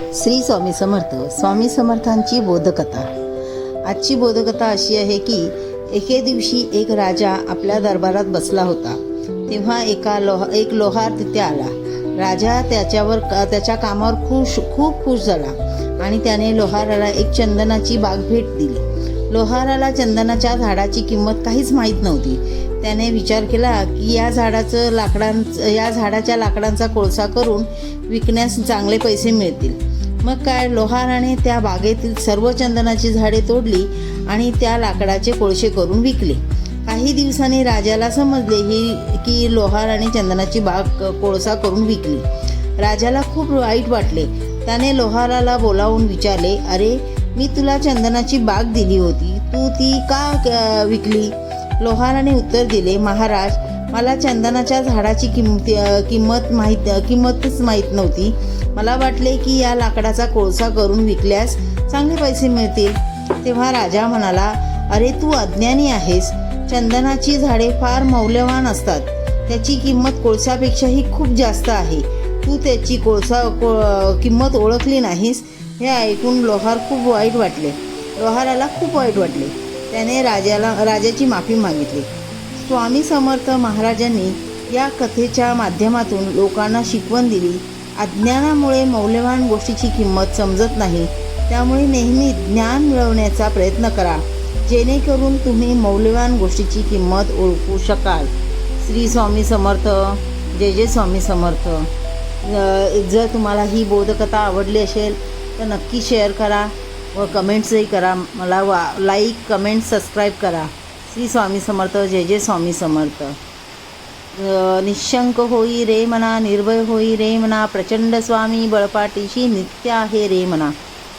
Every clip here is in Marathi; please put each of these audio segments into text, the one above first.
श्री स्वामी समर्थ स्वामी समर्थांची बोधकथा. आजची बोधकथा अशी आहे की एके दिवशी एक राजा आपल्या दरबारात बसला होता. तेव्हा एका लोह एक लोहार तिथे आला. राजा त्याच्यावर त्याच्या कामावर खुश खूप खुश झाला आणि त्याने लोहाराला एक चंदनाची बाग भेट दिली. लोहाराला चंदनाच्या झाडाची किंमत काहीच माहीत नव्हती. त्याने विचार केला की या झाडाचं लाकडांचं या झाडाच्या लाकडांचा कोळसा करून विकण्यास चांगले पैसे मिळतील. मग काय? लोहाराने त्या बागेतील सर्व चंदनाची झाडे तोडली आणि त्या लाकडाचे कोळसे करून विकले. काही दिवसांनी राजाला समजले ही की लोहार आणि चंदनाची बाग कोळसा करून विकली. राजाला खूप वाईट वाटले. त्याने लोहाराला बोलावून विचारले अरे मी तुला चंदनाची बाग दिली होती. तू ती का विकली? लोहाराने उत्तर दिले महाराज मला चंदनाच्या झाडाची किंमती किंमत माहीत किंमतच माहीत नव्हती. मला वाटले की या लाकडाचा कोळसा करून विकल्यास चांगले पैसे मिळतील. तेव्हा राजा म्हणाला अरे तू अज्ञानी आहेस. चंदनाची झाडे फार मौल्यवान असतात. त्याची किंमत कोळसापेक्षाही खूप जास्त आहे. तू त्याची कोळसा को किंमत ओळखली नाहीस. हे ऐकून लोहार खूप वाईट वाटले. लोहाराला खूप वाईट वाटले. त्याने राजाला राजाची माफी मागितली. स्वामी समर्थ महाराजांनी या कथेच्या माध्यमातून लोकांना शिकवण दिली. अज्ञानामुळे मौल्यवान गोष्टीची किंमत समजत नाही. त्यामुळे नेहमी ज्ञान मिळवण्याचा प्रयत्न करा. जेणेकरून तुम्ही मौल्यवान गोष्टीची किंमत ओळखू शकाल. श्री स्वामी समर्थ. जय जय स्वामी समर्थ. जर तुम्हाला ही बोधकथा आवडली असेल तर नक्की शेअर करा. व कमेंट्सही करा. मला वा लाईक कमेंट सबस्क्राईब करा. श्री स्वामी समर्थ जय जय स्वामी समर्थ. निशंक होई रे म्हणा निर्भय होई रे म्हणा प्रचंड स्वामी बळपाटीशी नित्य आहे रे म्हणा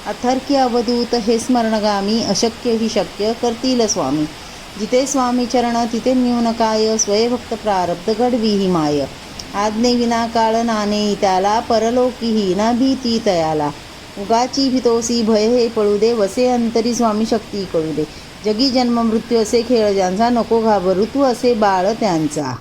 अथर्क्य अवधूत हे स्मरणगामी अशक्य ही शक्य करतील स्वामी. जिथे स्वामी चरण तिथे न्यूनकाय स्वयभक्त प्रारब्ध घडवी ही माय. आज्ञे विना काळ नाने त्याला परलोकीही ना भीती तयाला. उगाची भितोसी भय हे पळू दे वसे अंतरी स्वामी शक्ती कळू दे. जगी जन्म मृत्यू असे खेळ ज्यांचा नको घाबरू तू असे बाळ त्यांचा.